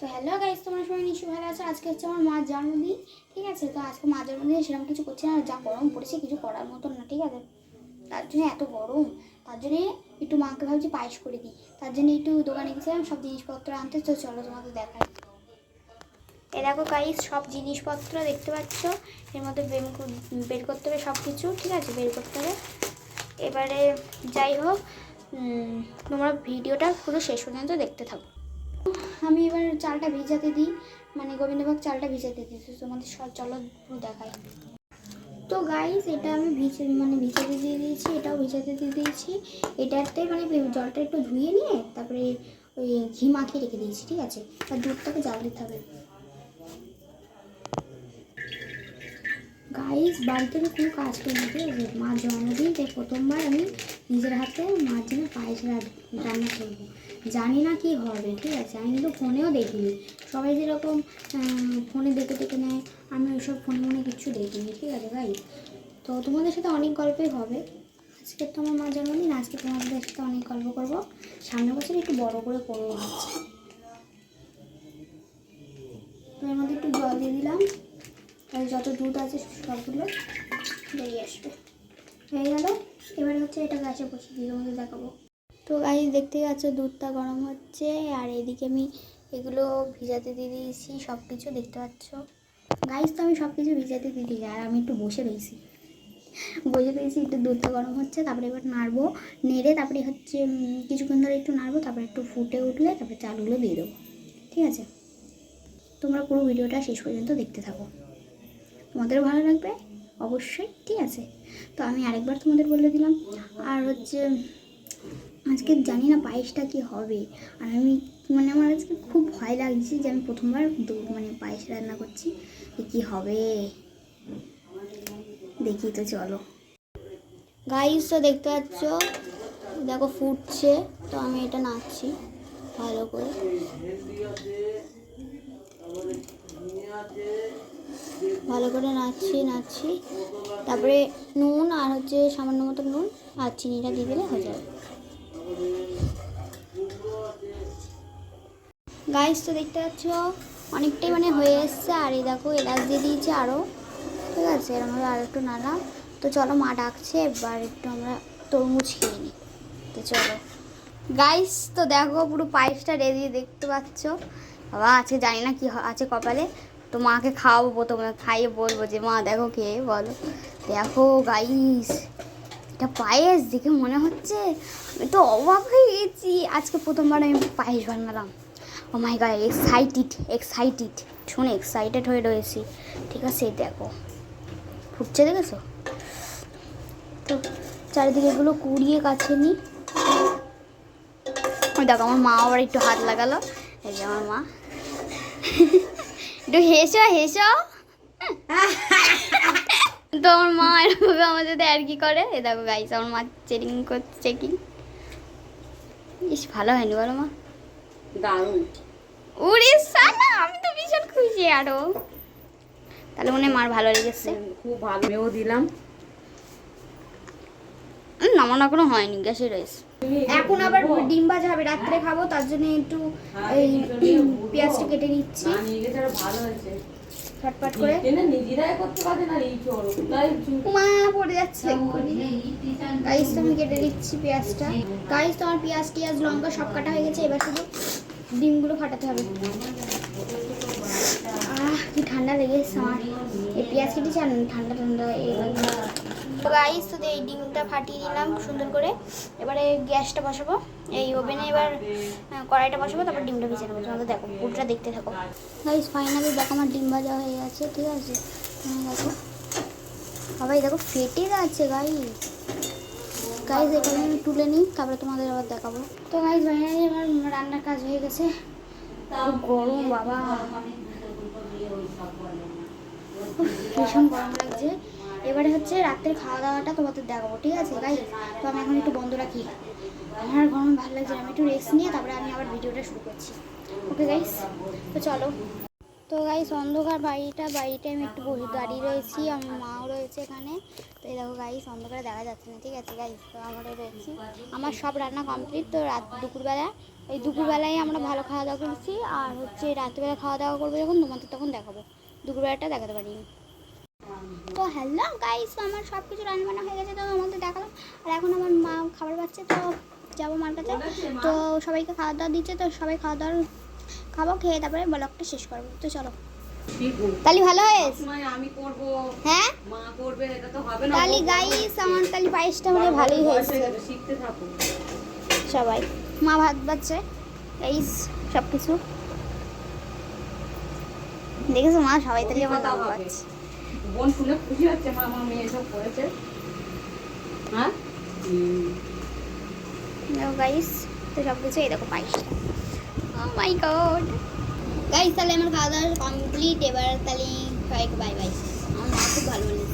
তো hello guys তোমরা সবাই নিশ্চয়ই ভালো আছো? আজকে হচ্ছে আমার মার জন্মদিন, ঠিক আছে? তো আজকে মার জন্মদিনে সেরকম কিছু করছি না, যা গরম পড়েছে কিছু করার মতন না, ঠিক আছে? তার জন্য এত গরম, তার জন্যে একটু মাকে ভাবছি পায়েস করে দিই, তার জন্য একটু দোকানে গেছিলাম, সব জিনিসপত্র আনতে, তো চলো তোমাকে দেখাই। এ দেখো গাইস সব জিনিসপত্র দেখতে পাচ্ছ, এর মধ্যে বের করতে হবে সব কিছু ঠিক আছে? বের করতে হবে। এবারে যাই হোক তোমরা ভিডিওটা পুরো শেষ পর্যন্ত দেখতে থাকো। আমি এবার চালটা ভিজাতে দিই। মানে গোবিন্দভোগ চালটা ভিজাতে দিই। তো তোমাদের সব চলো দেখাই। তো গাইস এটা আমি ভিজে মানে ভিজাতে দিয়ে দিয়েছি, এটাও ভিজাতে দিয়ে দিয়েছি। এটাতে মানে জলটা একটু ধুয়ে নিয়ে তারপরে ওই ঘি মাখিয়ে রেখে দিয়েছি, ঠিক আছে? আর দুধটাকে জাল দিতে হবে। গাইস বাড়িতে কোনো কাজ করি মার জন্মদিন, তাই প্রথমবার আমি নিজের হাতে মার জন্য পায়েস রান- রান্না করব। জানি না কি হবে, ঠিক আছে? আমি কিন্তু ফোনেও দেখিনি। সবাই যেরকম ফোনে দেখে দেখে নেয়, আমি ওইসব ফোনে মনে কিচ্ছু দেখিনি, ঠিক আছে ভাই? তো তোমাদের সাথে অনেক গল্পই হবে। আজকে তো আমার মার জন্মদিন, আজকে তোমাদের সাথে অনেক গল্প করব। সামনের বছর একটু বড় করে করব তো এর মধ্যে একটু জল দিয়ে দিলাম। আর যত দুধ আছে সবগুলো বেরিয়ে আসবে। হয়ে গেল। এবার হচ্ছে এটা গাছে বসিয়ে দিয়ে তোমাদের দেখাবো। তো গাছ দেখতে পাচ্ছ দুধটা গরম হচ্ছে, আর এদিকে আমি এগুলো ভিজাতে দিয়ে দিয়েছি সব কিছু দেখতে পাচ্ছ। গাইস, তো আমি সব কিছু ভিজাতে দিয়ে দিই আর আমি একটু বসে রয়েছি। বসে রয়েছি, একটু দুধটা গরম হচ্ছে, তারপরে এবার নাড়বো, নেড়ে তারপরে হচ্ছে কিছুক্ষণ ধরে একটু নাড়বো, তারপরে একটু ফুটে উঠলে তারপরে চালগুলো দিয়ে দেবো। ঠিক আছে? তোমরা পুরো ভিডিওটা শেষ পর্যন্ত দেখতে থাকো। তোমাদেরও ভালো লাগবে অবশ্যই, ঠিক আছে। তো আমি আরেকবার তোমাদের বলে দিলাম। আর হচ্ছে, আজকে জানি না পায়েসটা কি হবে। আর আমি মানে আমার আজকে খুব ভয় লাগছে যে আমি প্রথমবার দু- মানে পায়েস রান্না করছি কী হবে। দেখি তো চলো। গাইস তো দেখতে পাচ্ছ, দেখো ফুটছে, তো আমি এটা নাচছি ভালো করে। ভালো করে নাচছি নাচছি তারপরে নুন আর হচ্ছে সামান্য মতো নুন আর চিনিটা দিয়ে দিলে হয়ে যাবে। গাইস তো দেখতে পাচ্ছ, অনেকটাই মানে হয়ে এসছে। আর এই দেখো, এলাচ দিয়ে দিয়েছে আরও ঠিক আছে এরকম ভাবে আর একটু নাড়া তো চলো মা ডাকছে, এবার একটু আমরা তরমুজ খেয়ে নিই। তো চলো। গাইস তো দেখো পুরো পায়েসটা রেডি দেখতে পাচ্ছ? বাবা, আজকে জানি না কি আছে কপালে। তো মাকে খাওয়াবো প্রথমে খাইয়ে বলব যে, মা, দেখো খেয়ে বলো। দেখো গাইস এটা পায়েস দেখে মনে হচ্ছে আমি তো অবাক হয়ে গেছি। আজকে প্রথমবার আমি পায়েস বানালাম। Oh my god excited excited শুনে এক্সাইটেড হয়ে রয়েছি। ঠিক আছে, দেখো। ফুটছে, দেখেছ? তো চারিদিকে এগুলো কুড়িয়ে কাছে নিই। দেখো, আমার মা আবার একটু হাত লাগালো। এই যে আমার মা। একটু হেসো হেসো। তো আমার মা এরকম আমার সাথে আর কি করে? এ দেখো গাইস আমার মা চেকিং করছে চেকিং ইস ভালো হয়নি বলো মা। দারুণ। উড়ে সানা আমি তো ভীষণ খুশি আরও। তাহলে মনে মার ভালো লেগেছে। খুব ভালো। দিলাম। নামানো এখনও হয়নি গ্যাসে রয়েছে এখন আবার ডিম ভাজা হবে রাত্রে খাব তার জন্য একটু এই পেঁয়াজটা কেটে নিচ্ছি। ফটফট করে। এনে নিজেরাই করতে পারে না এই চলো তাই চুপ। মা পড়ে যাচ্ছে গাইস তো আমি কেটে দিচ্ছি পেঁয়াজটা। গাইস তো আমার পেঁয়াজ টিয়াজ লঙ্কা সব কাটা হয়ে গেছে এবার শুধু ডিমগুলো ফাটাতে হবে। কি ঠান্ডা লেগেছে আমার এই পেঁয়াজ কেটেছি আর ঠান্ডা ঠান্ডা এই গাইস তো এই ডিমটা ফাটিয়ে নিলাম সুন্দর করে এবারে গ্যাসটা বসাবো। এই ওভেনে এবার কড়াইটা বসাবো, তারপর ডিমটা ভেজে নেব। তোমাদের দেখো, পুরোটা দেখতে থাকো। গাইস ফাইনালি দেখো, আমার ডিম ভাজা হয়ে গেছে, ঠিক আছে? দেখো এই দেখো, ফেটে যাচ্ছে গাইস গাইস এখানে আমি তুলে নিই, তারপরে তোমাদের আবার দেখাবো। তো গাইস ফাইনালি আমার রান্নার কাজ হয়ে গেছে। গরম, বাবা। ভীষণ গরম লাগছে। এবারে হচ্ছে রাত্রের খাওয়া দাওয়াটা তোমাদের দেখাবো, ঠিক আছে? গাইস তো আমি এখন একটু বন্ধ রাখি আমার গরম ভালো লাগছে। আমি একটু রেস্ট নিয়ে তারপরে আমি আবার ভিডিওটা শুরু করছি। ওকে গাইস তো চলো। তো গাইস অন্ধকার বাড়িটা, বাড়িতে আমি একটু বসে দাঁড়িয়ে রয়েছি, আমার মাও রয়েছে এখানে। তো এই দেখো গাইস অন্ধকারে দেখা যাচ্ছে না, ঠিক আছে গাইস তো আমরা রয়েছি। আমার সব রান্না কমপ্লিট তো রাত দুপুরবেলা এই দুপুরবেলায় আমরা ভালো খাওয়া দাওয়া করেছি আর হচ্ছে রাত্রিবেলা খাওয়া দাওয়া করব যখন, তোমাদের তখন দেখাবো। দুপুরবেলাটা দেখাতে পারিনি। তো হ্যালো গাইস আমার সব কিছু রান্নাবান্না হয়ে গেছে, তো তোমাদের দেখালাম। আর এখন আমার মা খাবার পাচ্ছে, তো যাব মার কাছে। তো সবাইকে খাওয়া দাওয়া দিচ্ছে, তো সবাই খাওয়া দাওয়া খাব, খেয়ে তারপরে ব্লগটা শেষ করব। তো চলো। তালি ভালো হয়েছে? হ্যাঁ? মা গাইস আমার তালি পায়েসটা মানে ভালোই হয়েছে। শিখতে থাকো সবাই। মা ভাত বাচ্ছে গাইস সব কিছু দেখেছ মা? সবাই তাহলে আমার ভাত বাচ্ছে বোন শুনে খুশি হচ্ছে মা আমার মেয়ে সব করেছে। হ্যাঁ গাইস তো সব কিছু এই দেখো পায়েসটা ও মাই গড গাইস তাহলে আমার খাওয়া দাওয়া কমপ্লিট এবার তাহলে বাই বাই আমার মা খুব ভালো বলেছে।